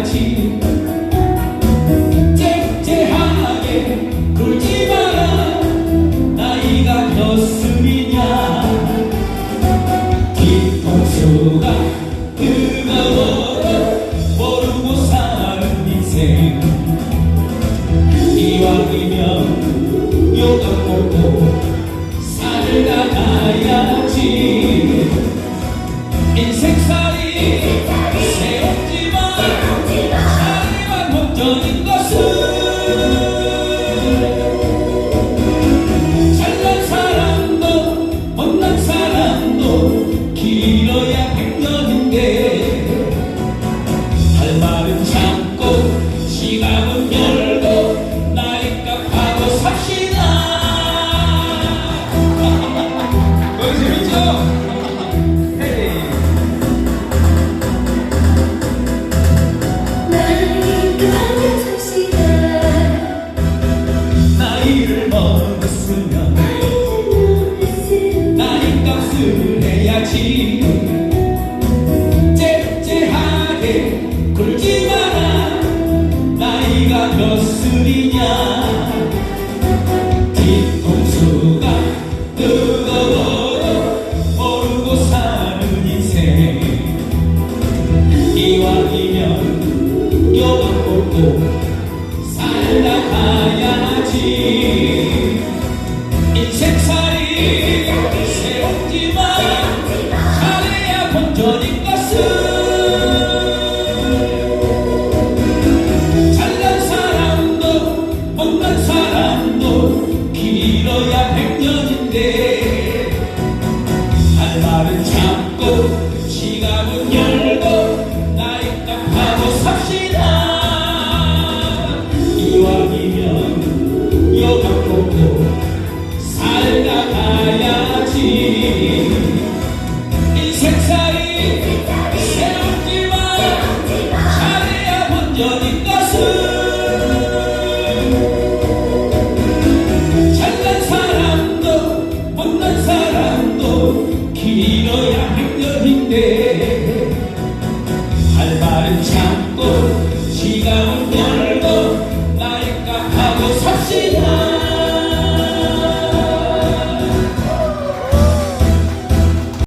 살아야지 째째하게 굴지 마라 나이가 몇음이냐. 기통수가 뜨거워도 모르고 사는 인생. 이왕이면 요동 sin. 해야지 째째하게 굴지 마라. 나이가 몇 살이냐? 뒤통수가 뜨거워도 모르고 사는 인생. 이왕이면 요강 먹고 살다 가야지 이왕이면 여강 먹고 살다 가야지 참고 지갑은 열고 나이값하고 삽시다